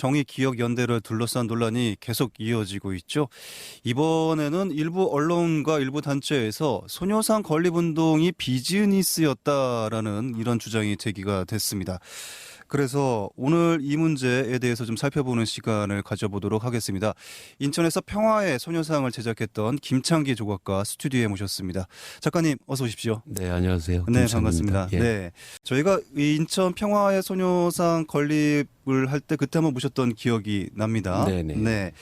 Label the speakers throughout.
Speaker 1: 정의 기억 연대를 둘러싼 논란이 계속 이어지고 있죠. 이번에는 일부 언론과 일부 단체에서 소녀상 건립 운동이 비즈니스였다라는 이런 주장이 제기가 됐습니다. 그래서 오늘 이 문제에 대해서 좀 살펴보는 시간을 가져보도록 하겠습니다. 인천에서 평화의 소녀상을 제작했던 김창기 조각가 스튜디오에 모셨습니다. 작가님 어서 오십시오.
Speaker 2: 네, 안녕하세요.
Speaker 1: 네. 반갑습니다.
Speaker 2: 예.
Speaker 1: 네. 저희가 이 인천 평화의 소녀상 건립을 할 때 그때 한번 모셨던 기억이 납니다.
Speaker 2: 네네.
Speaker 1: 네.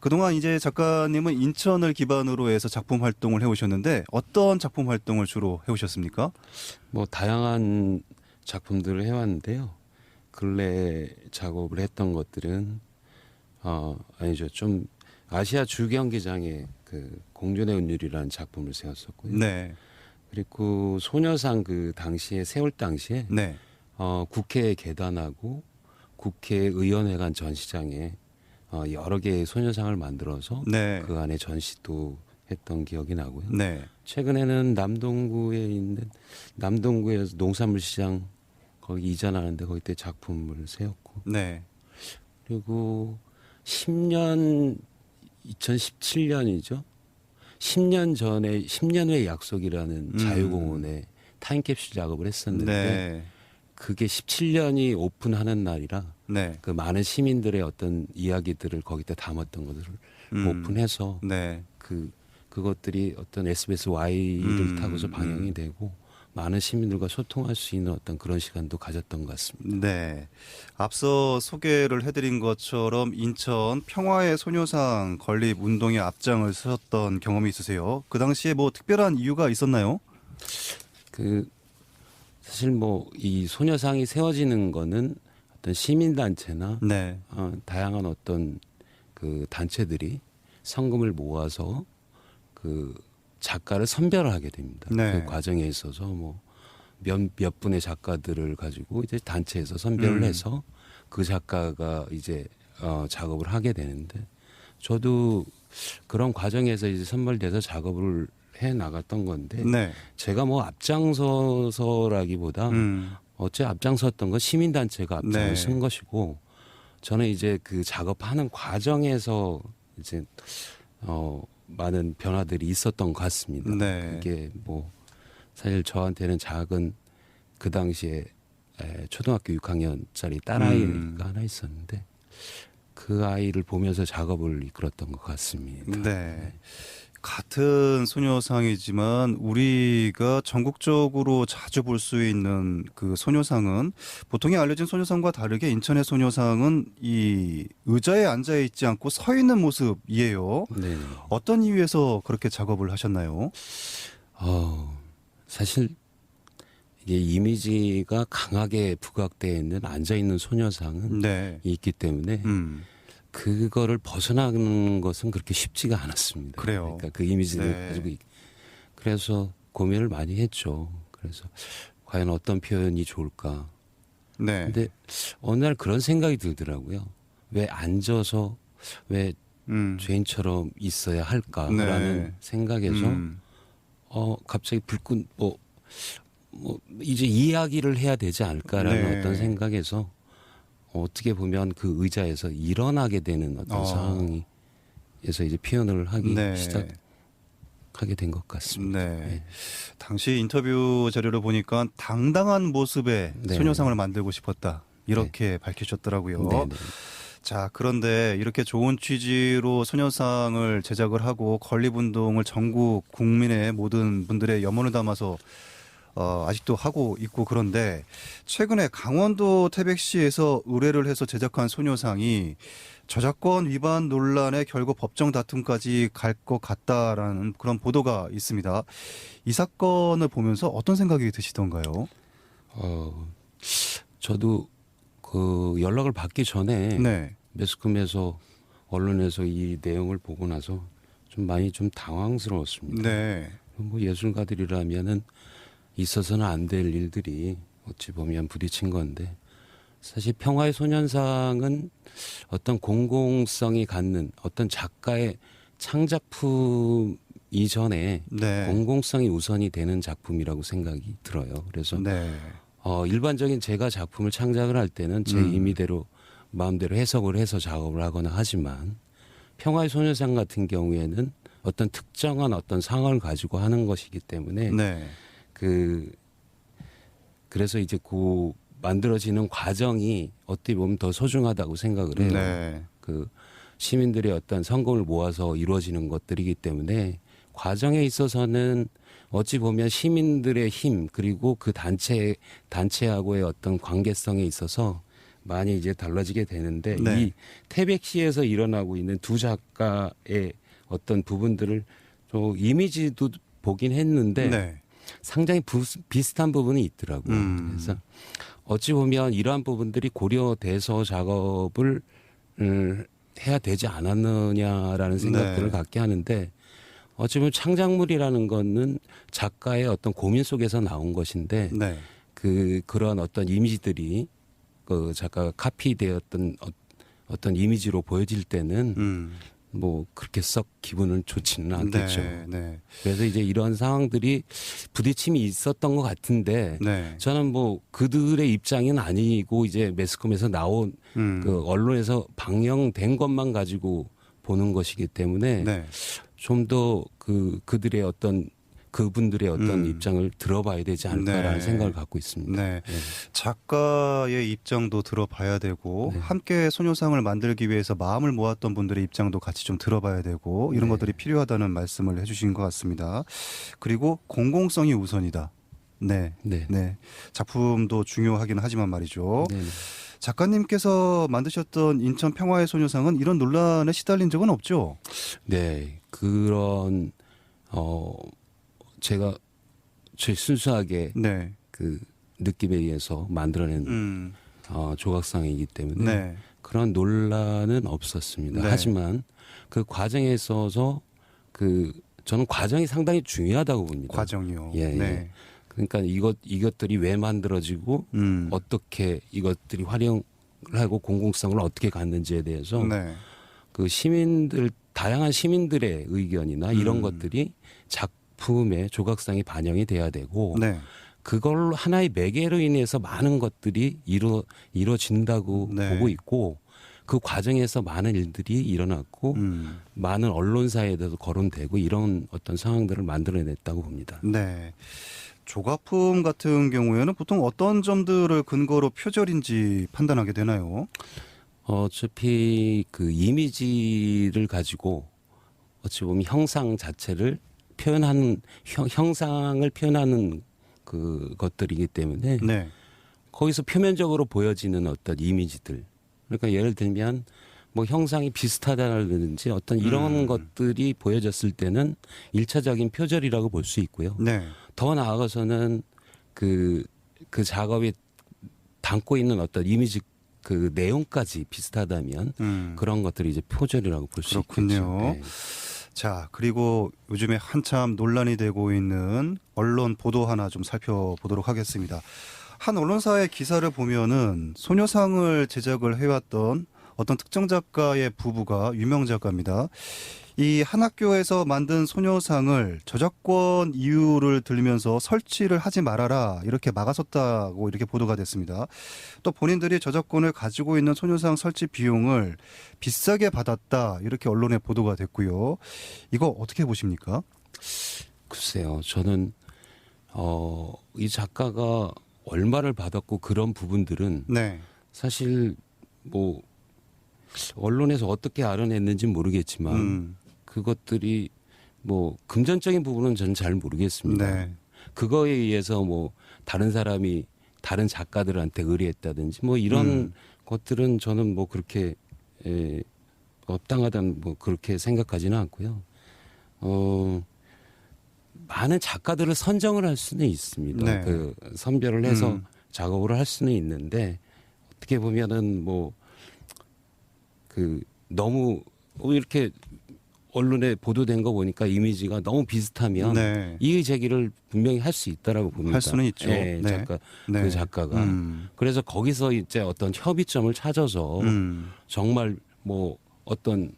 Speaker 1: 그동안 이제 작가님은 인천을 기반으로 해서 작품 활동을 해 오셨는데 어떤 작품 활동을 주로 해 오셨습니까?
Speaker 2: 뭐 다양한 작품들을 해 왔는데요. 근래 작업을 했던 것들은 어 아니죠. 좀 아시아 주경기장에 그 공존의 운율이라는 작품을 세웠었고요.
Speaker 1: 네.
Speaker 2: 그리고 소녀상 그 당시에 세울 당시에
Speaker 1: 네.
Speaker 2: 어 국회에 개단하고 국회의원회관 전시장에 어 여러 개의 소녀상을 만들어서
Speaker 1: 네.
Speaker 2: 그 안에 전시도 했던 기억이 나고요.
Speaker 1: 네.
Speaker 2: 최근에는 남동구에 있는 남동구에서 농산물 시장 거기 이전하는데 거기 때 작품을 세웠고
Speaker 1: 네.
Speaker 2: 그리고 10년 2017년이죠. 10년 전에 10년 후의 약속이라는
Speaker 1: 음.
Speaker 2: 자유공원에 타임캡슐 작업을 했었는데
Speaker 1: 네.
Speaker 2: 그게 17년이 오픈하는 날이라
Speaker 1: 네.
Speaker 2: 그 많은 시민들의 어떤 이야기들을 거기다 담았던 것들을
Speaker 1: 음.
Speaker 2: 오픈해서
Speaker 1: 네.
Speaker 2: 그 그것들이 어떤 SBS Y를
Speaker 1: 음,
Speaker 2: 타고서
Speaker 1: 음.
Speaker 2: 방영이 되고 많은 시민들과 소통할 수 있는 어떤 그런 시간도 가졌던 것 같습니다.
Speaker 1: 네. 앞서 소개를 해드린 것처럼 인천 평화의 소녀상 건립 운동에 앞장을 서셨던 경험이 있으세요. 그 당시에 뭐 특별한 이유가 있었나요?
Speaker 2: 그 사실 뭐 이 소녀상이 세워지는 거는 어떤 시민 단체나
Speaker 1: 네.
Speaker 2: 어, 다양한 어떤 그 단체들이 성금을 모아서 그 작가를 선별을 하게 됩니다.
Speaker 1: 네.
Speaker 2: 그 과정에 있어서 뭐 몇 몇 분의 작가들을 가지고 이제 단체에서 선별을
Speaker 1: 음.
Speaker 2: 해서 그 작가가 이제 어, 작업을 하게 되는데 저도 그런 과정에서 이제 선발돼서 작업을 해 나갔던 건데
Speaker 1: 네.
Speaker 2: 제가 뭐 앞장서서라기보다
Speaker 1: 음.
Speaker 2: 어째 앞장섰던 건 시민단체가 앞장을
Speaker 1: 네.
Speaker 2: 쓴 것이고 저는 이제 그 작업하는 과정에서 이제 어 많은 변화들이 있었던 것 같습니다.
Speaker 1: 네.
Speaker 2: 그게 뭐 사실 저한테는 작은 그 당시에 에, 초등학교 6학년짜리 딸아이가
Speaker 1: 음.
Speaker 2: 하나 있었는데 그 아이를 보면서 작업을 이끌었던 것 같습니다.
Speaker 1: 네. 같은 소녀상이지만 우리가 전국적으로 자주 볼 수 있는 그 소녀상은 보통에 알려진 소녀상과 다르게 인천의 소녀상은 이 의자에 앉아 있지 않고 서 있는 모습이에요.
Speaker 2: 네.
Speaker 1: 어떤 이유에서 그렇게 작업을 하셨나요?
Speaker 2: 어, 사실 이게 이미지가 강하게 부각되어 있는 앉아 있는 소녀상은
Speaker 1: 네.
Speaker 2: 있기 때문에
Speaker 1: 음.
Speaker 2: 그거를 벗어나는 것은 그렇게 쉽지가 않았습니다.
Speaker 1: 그래요.
Speaker 2: 그러니까 그 이미지를
Speaker 1: 네.
Speaker 2: 가지고 있- 그래서 고민을 많이 했죠. 그래서 과연 어떤 표현이 좋을까.
Speaker 1: 네.
Speaker 2: 근데 어느 날 그런 생각이 들더라고요. 왜 앉아서 왜
Speaker 1: 음.
Speaker 2: 죄인처럼 있어야 할까라는
Speaker 1: 네.
Speaker 2: 생각에서
Speaker 1: 음.
Speaker 2: 어 갑자기 불끈 뭐, 뭐 이제 이야기를 해야 되지 않을까라는
Speaker 1: 네.
Speaker 2: 어떤 생각에서 어떻게 보면 그 의자에서 일어나게 되는 어떤
Speaker 1: 어.
Speaker 2: 상황이에서 이제 표현을 하기
Speaker 1: 네.
Speaker 2: 시작 하게 된 것 같습니다.
Speaker 1: 네. 당시 인터뷰 자료를 보니까 당당한 모습의
Speaker 2: 네.
Speaker 1: 소녀상을 만들고 싶었다. 이렇게 밝히셨더라고요.
Speaker 2: 네, 네.
Speaker 1: 자, 그런데 이렇게 좋은 취지로 소녀상을 제작을 하고 건립운동을 전국 국민의 모든 분들의 염원을 담아서 어, 아직도 하고 있고 그런데 최근에 강원도 태백시에서 의뢰를 해서 제작한 소녀상이 저작권 위반 논란에 결국 법정 다툼까지 갈 것 같다라는 그런 보도가 있습니다. 이 사건을 보면서 어떤 생각이 드시던가요?
Speaker 2: 어 저도 그 연락을 받기 전에
Speaker 1: 네.
Speaker 2: 매스컴에서 언론에서 이 내용을 보고 나서 좀 많이 좀 당황스러웠습니다.
Speaker 1: 네.
Speaker 2: 뭐 예술가들이라면은 있어서는 안 될 일들이 어찌 보면 부딪힌 건데 사실 평화의 소년상은 어떤 공공성이 갖는 어떤 작가의 창작품 이전에
Speaker 1: 네.
Speaker 2: 공공성이 우선이 되는 작품이라고 생각이 들어요. 그래서
Speaker 1: 네.
Speaker 2: 어, 일반적인 제가 작품을 창작을 할 때는 제
Speaker 1: 음.
Speaker 2: 임의대로 마음대로 해석을 해서 작업을 하거나 하지만 평화의 소녀상 같은 경우에는 어떤 특정한 어떤 상황을 가지고 하는 것이기 때문에
Speaker 1: 네.
Speaker 2: 그 그래서 이제 그 만들어지는 과정이 어떻게 보면 더 소중하다고 생각을 해요.
Speaker 1: 네.
Speaker 2: 그 시민들의 어떤 성공을 모아서 이루어지는 것들이기 때문에 과정에 있어서는 어찌 보면 시민들의 힘 그리고 그 단체 단체하고의 어떤 관계성에 있어서 많이 이제 달라지게 되는데
Speaker 1: 네.
Speaker 2: 이 태백시에서 일어나고 있는 두 작가의 어떤 부분들을 좀 이미지도 보긴 했는데
Speaker 1: 네.
Speaker 2: 상당히 부, 비슷한 부분이 있더라고요.
Speaker 1: 음.
Speaker 2: 그래서 어찌 보면 이러한 부분들이 고려돼서 작업을 음, 해야 되지 않았느냐라는 생각들을
Speaker 1: 네.
Speaker 2: 갖게 하는데 어찌 보면 창작물이라는 거는 작가의 어떤 고민 속에서 나온 것인데
Speaker 1: 네.
Speaker 2: 그 그런 어떤 이미지들이 그 작가가 카피되었던 어, 어떤 이미지로 보여질 때는
Speaker 1: 음.
Speaker 2: 뭐 그렇게 썩 기분은 좋지는 않겠죠.
Speaker 1: 네. 네.
Speaker 2: 그래서 이제 이런 상황들이 부딪힘이 있었던 것 같은데
Speaker 1: 네.
Speaker 2: 저는 뭐 그들의 입장은 아니고 이제 매스컴에서 나온
Speaker 1: 음.
Speaker 2: 그 언론에서 방영된 것만 가지고 보는 것이기 때문에
Speaker 1: 네.
Speaker 2: 좀더 그 그들의 어떤 그분들의 어떤
Speaker 1: 음.
Speaker 2: 입장을 들어봐야 되지 않을까라는
Speaker 1: 네.
Speaker 2: 생각을 갖고 있습니다.
Speaker 1: 네.
Speaker 2: 네.
Speaker 1: 작가의 입장도 들어봐야 되고
Speaker 2: 네.
Speaker 1: 함께 소녀상을 만들기 위해서 마음을 모았던 분들의 입장도 같이 좀 들어봐야 되고 이런
Speaker 2: 네.
Speaker 1: 것들이 필요하다는 말씀을 해주신 것 같습니다. 그리고 공공성이 우선이다. 네.
Speaker 2: 네.
Speaker 1: 네. 작품도 중요하긴 하지만 말이죠.
Speaker 2: 네.
Speaker 1: 작가님께서 만드셨던 인천 평화의 소녀상은 이런 논란에 시달린 적은 없죠.
Speaker 2: 네. 그런 어 제가 제 순수하게
Speaker 1: 네.
Speaker 2: 그 느낌에 의해서 만들어낸
Speaker 1: 음.
Speaker 2: 어, 조각상이기 때문에
Speaker 1: 네.
Speaker 2: 그런 논란은 없었습니다.
Speaker 1: 네.
Speaker 2: 하지만 그 과정에 있어서 그 저는 과정이 상당히 중요하다고 봅니다.
Speaker 1: 과정이요.
Speaker 2: 예, 예.
Speaker 1: 네.
Speaker 2: 그러니까 이것 이것들이 왜 만들어지고
Speaker 1: 음.
Speaker 2: 어떻게 이것들이 활용을 하고 공공성을 어떻게 갖는지에 대해서
Speaker 1: 네.
Speaker 2: 그 시민들 다양한 시민들의 의견이나 이런
Speaker 1: 음.
Speaker 2: 것들이 작 품의 조각상에 반영이 돼야 되고
Speaker 1: 네.
Speaker 2: 그걸 하나의 매개로 인해서 많은 것들이 이루 이루어진다고
Speaker 1: 네.
Speaker 2: 보고 있고 그 과정에서 많은 일들이 일어났고
Speaker 1: 음.
Speaker 2: 많은 언론사에도 거론되고 이런 어떤 상황들을 만들어냈다고 봅니다.
Speaker 1: 네. 조각품 같은 경우에는 보통 어떤 점들을 근거로 표절인지 판단하게 되나요?
Speaker 2: 어차피 그 이미지를 가지고 어찌 보면 형상 자체를 표현하는 형, 형상을 표현하는 그 것들이기 때문에
Speaker 1: 네.
Speaker 2: 거기서 표면적으로 보여지는 어떤 이미지들 그러니까 예를 들면 뭐 형상이 비슷하다든지 어떤 이런
Speaker 1: 음.
Speaker 2: 것들이 보여졌을 때는 일차적인 표절이라고 볼 수 있고요.
Speaker 1: 네.
Speaker 2: 더 나아가서는 그, 그 작업이 담고 있는 어떤 이미지 그 내용까지 비슷하다면
Speaker 1: 음.
Speaker 2: 그런 것들이 이제 표절이라고 볼 수. 있겠죠. 네.
Speaker 1: 자, 그리고 요즘에 한참 논란이 되고 있는 언론 보도 하나 좀 살펴보도록 하겠습니다. 한 언론사의 기사를 보면은 소녀상을 제작을 해왔던 어떤 특정 작가의 부부가 유명 작가입니다. 이 한 학교에서 만든 소녀상을 저작권 이유를 들면서 설치를 하지 말아라 이렇게 막아섰다고 이렇게 보도가 됐습니다. 또 본인들이 저작권을 가지고 있는 소녀상 설치 비용을 비싸게 받았다 이렇게 언론에 보도가 됐고요. 이거 어떻게 보십니까?
Speaker 2: 글쎄요, 저는 어, 이 작가가 얼마를 받았고 그런 부분들은
Speaker 1: 네,
Speaker 2: 사실 뭐 언론에서 어떻게 알아냈는지 모르겠지만
Speaker 1: 음,
Speaker 2: 그것들이 뭐 금전적인 부분은 저는 잘 모르겠습니다.
Speaker 1: 네,
Speaker 2: 그거에 의해서 뭐 다른 사람이 다른 작가들한테 의뢰했다든지 뭐 이런
Speaker 1: 음.
Speaker 2: 것들은 저는 뭐 그렇게 에, 업당하다는 뭐 그렇게 생각하지는 않고요. 어 많은 작가들을 선정을 할 수는 있습니다.
Speaker 1: 네.
Speaker 2: 그 선별을 해서
Speaker 1: 음.
Speaker 2: 작업을 할 수는 있는데 어떻게 보면은 뭐 그 너무 어, 이렇게 언론에 보도된 거 보니까 이미지가 너무 비슷하면
Speaker 1: 네,
Speaker 2: 이의 제기를 분명히 할 수 있다라고 봅니다.
Speaker 1: 할 수는 있죠.
Speaker 2: 예,
Speaker 1: 네.
Speaker 2: 작가
Speaker 1: 네.
Speaker 2: 그 작가가
Speaker 1: 음,
Speaker 2: 그래서 거기서 이제 어떤 협의점을 찾아서
Speaker 1: 음,
Speaker 2: 정말 뭐 어떤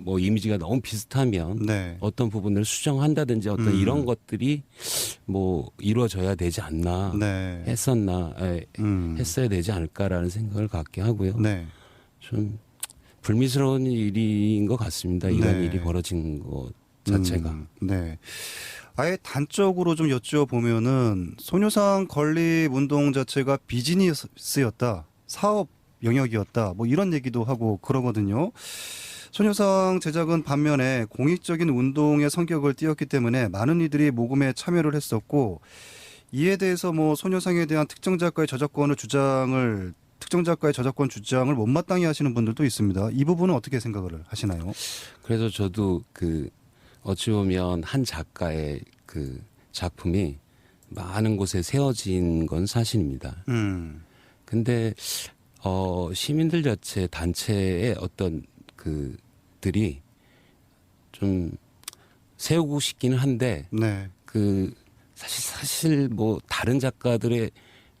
Speaker 2: 뭐 이미지가 너무 비슷하면
Speaker 1: 네,
Speaker 2: 어떤 부분을 수정한다든지 어떤
Speaker 1: 음.
Speaker 2: 이런 것들이 뭐 이루어져야 되지 않나
Speaker 1: 네,
Speaker 2: 했었나 에,
Speaker 1: 음,
Speaker 2: 했어야 되지 않을까라는 생각을 갖게 하고요.
Speaker 1: 네,
Speaker 2: 좀 불미스러운 일인 것 같습니다. 이런
Speaker 1: 네.
Speaker 2: 일이 벌어진 것 자체가.
Speaker 1: 음, 네. 아예 단적으로 좀 여쭤보면은 소녀상 건립 운동 자체가 비즈니스였다. 사업 영역이었다. 뭐 이런 얘기도 하고 그러거든요. 소녀상 제작은 반면에 공익적인 운동의 성격을 띠었기 때문에 많은 이들이 모금에 참여를 했었고 이에 대해서 뭐 소녀상에 대한 특정 작가의 저작권을 주장을 특정 작가의 저작권 주장을 못마땅히 하시는 분들도 있습니다. 이 부분은 어떻게 생각을 하시나요?
Speaker 2: 그래서 저도 그 어찌 보면 한 작가의 그 작품이 많은 곳에 세워진 건 사실입니다.
Speaker 1: 음.
Speaker 2: 근데 어 시민들 자체 단체의 어떤 그들이 좀 세우고 싶기는 한데
Speaker 1: 네.
Speaker 2: 그 사실 사실 뭐 다른 작가들의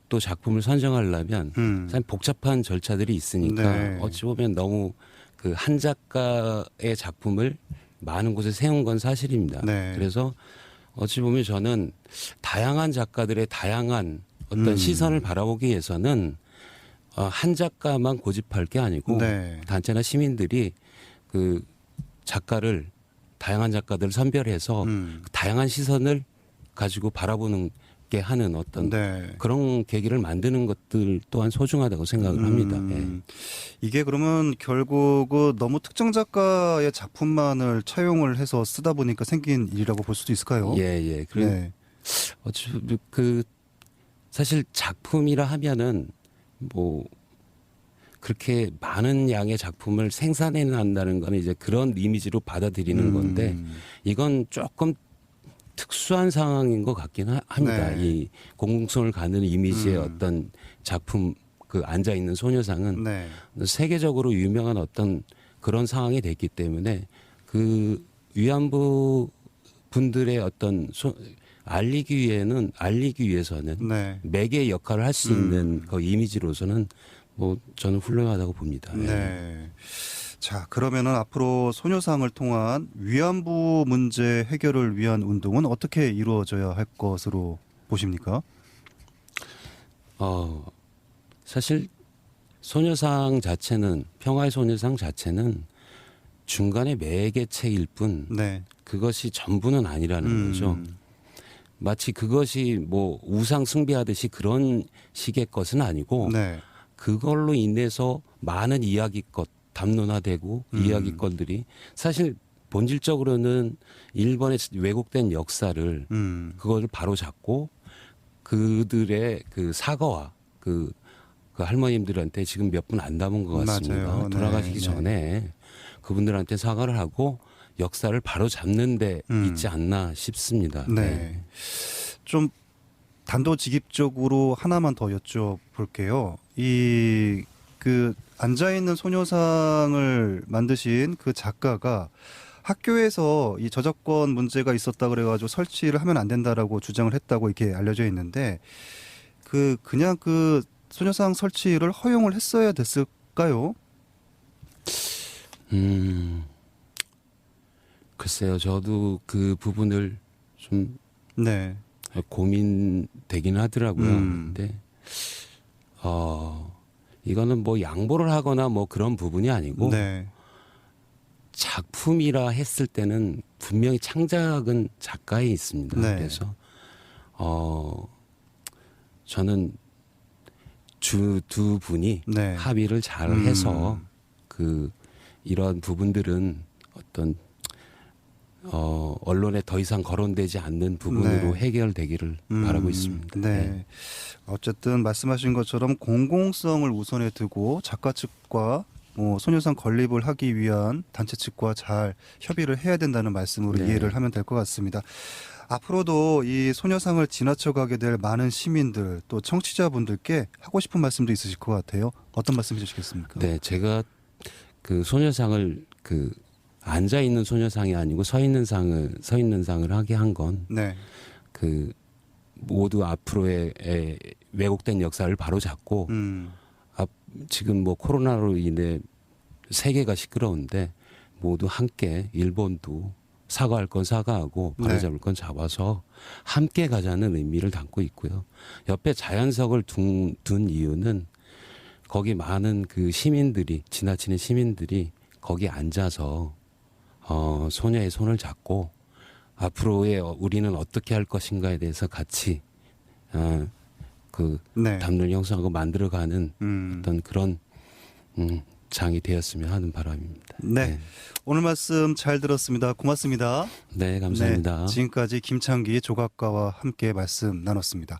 Speaker 2: 또 작품을 선정하려면
Speaker 1: 음.
Speaker 2: 사실 복잡한 절차들이 있으니까
Speaker 1: 네.
Speaker 2: 어찌 보면 너무 그 한 작가의 작품을 많은 곳에 세운 건 사실입니다.
Speaker 1: 네.
Speaker 2: 그래서 어찌 보면 저는 다양한 작가들의 다양한 어떤
Speaker 1: 음.
Speaker 2: 시선을 바라보기 위해서는 어, 한 작가만 고집할 게 아니고
Speaker 1: 네.
Speaker 2: 단체나 시민들이 그 작가를 다양한 작가들을 선별해서
Speaker 1: 음.
Speaker 2: 다양한 시선을 가지고 바라보는 게 하는 어떤
Speaker 1: 네.
Speaker 2: 그런 계기를 만드는 것들 또한 소중하다고 생각을 합니다. 예.
Speaker 1: 음, 이게 그러면 결국은 너무 특정 작가의 작품만을 차용을 해서 쓰다 보니까 생긴 일이라고 볼 수도 있을까요?
Speaker 2: 예, 예. 그래
Speaker 1: 네.
Speaker 2: 어찌 그 사실 작품이라 하면은 뭐 그렇게 많은 양의 작품을 생산해낸다는 거는 이제 그런 이미지로 받아들이는
Speaker 1: 음,
Speaker 2: 건데 이건 조금 특수한 상황인 것 같긴 하- 합니다.
Speaker 1: 네.
Speaker 2: 이 공공성을 가는 이미지의
Speaker 1: 음.
Speaker 2: 어떤 작품 그 앉아 있는 소녀상은
Speaker 1: 네.
Speaker 2: 세계적으로 유명한 어떤 그런 상황이 됐기 때문에 그 위안부 분들의 어떤 소, 알리기 위해는 알리기 위해서는
Speaker 1: 네.
Speaker 2: 매개 역할을 할수
Speaker 1: 음.
Speaker 2: 있는 그 이미지로서는 뭐 저는 훌륭하다고 봅니다. 예.
Speaker 1: 네. 자, 그러면은 앞으로 소녀상을 통한 위안부 문제 해결을 위한 운동은 어떻게 이루어져야 할 것으로 보십니까?
Speaker 2: 어, 사실 소녀상 자체는 평화의 소녀상 자체는 중간에 매개체일 뿐
Speaker 1: 네.
Speaker 2: 그것이 전부는 아니라는
Speaker 1: 음,
Speaker 2: 거죠. 마치 그것이 뭐 우상 숭배하듯이 그런 식의 것은 아니고
Speaker 1: 네.
Speaker 2: 그걸로 인해서 많은 이야기것 담론화되고
Speaker 1: 음.
Speaker 2: 이야기거들이 사실 본질적으로는 일본의 왜곡된 역사를
Speaker 1: 음.
Speaker 2: 그거를 바로 잡고 그들의 그 사과와 그, 그 할머님들한테 지금 몇 분 안 남은 것 같습니다.
Speaker 1: 네,
Speaker 2: 돌아가시기
Speaker 1: 네.
Speaker 2: 전에 그분들한테 사과를 하고 역사를 바로 잡는데
Speaker 1: 음.
Speaker 2: 있지 않나 싶습니다.
Speaker 1: 네. 좀 단도직입적으로 하나만 더 여쭤볼게요. 이 그 앉아 있는 소녀상을 만드신 그 작가가 학교에서 이 저작권 문제가 있었다 그래가지고 설치를 하면 안 된다라고 주장을 했다고 이렇게 알려져 있는데 그 그냥 그 소녀상 설치를 허용을 했어야 됐을까요?
Speaker 2: 음, 글쎄요, 저도 그 부분을 좀
Speaker 1: 네.
Speaker 2: 고민되긴 하더라고요.
Speaker 1: 음.
Speaker 2: 근데 어 이거는 뭐 양보를 하거나 뭐 그런 부분이 아니고
Speaker 1: 네.
Speaker 2: 작품이라 했을 때는 분명히 창작은 작가에 있습니다.
Speaker 1: 네.
Speaker 2: 그래서 어 저는 주 두 분이
Speaker 1: 네.
Speaker 2: 합의를 잘
Speaker 1: 음.
Speaker 2: 해서 그 이런 부분들은 어떤 어 언론에 더 이상 거론되지 않는 부분으로
Speaker 1: 네.
Speaker 2: 해결되기를
Speaker 1: 음,
Speaker 2: 바라고 있습니다.
Speaker 1: 네. 어쨌든 말씀하신 것처럼 공공성을 우선에 두고 작가 측과 뭐 소녀상 건립을 하기 위한 단체 측과 잘 협의를 해야 된다는 말씀으로
Speaker 2: 네.
Speaker 1: 이해를 하면 될 것 같습니다. 앞으로도 이 소녀상을 지나쳐 가게 될 많은 시민들 또 청취자분들께 하고 싶은 말씀도 있으실 것 같아요. 어떤 말씀 해주시겠습니까?
Speaker 2: 네, 제가 그 소녀상을 그 앉아 있는 소녀상이 아니고 서 있는 상을 서 있는 상을 하게 한건
Speaker 1: 네.
Speaker 2: 그 모두 앞으로의 에, 왜곡된 역사를 바로 잡고
Speaker 1: 음,
Speaker 2: 지금 뭐 코로나로 인해 세계가 시끄러운데 모두 함께 일본도 사과할 건 사과하고
Speaker 1: 네.
Speaker 2: 바로잡을 건 잡아서 함께 가자는 의미를 담고 있고요. 옆에 자연석을 둔, 둔 이유는 거기 많은 그 시민들이 지나치는 시민들이 거기 앉아서 어, 소녀의 손을 잡고 앞으로의 어, 우리는 어떻게 할 것인가에 대해서 같이 어, 그
Speaker 1: 네.
Speaker 2: 담론을 형성하고 만들어가는
Speaker 1: 음.
Speaker 2: 어떤 그런 음, 장이 되었으면 하는 바람입니다.
Speaker 1: 네. 오늘 말씀 잘 들었습니다. 고맙습니다.
Speaker 2: 네, 감사합니다.
Speaker 1: 네, 지금까지 김창기 조각가와 함께 말씀 나눴습니다.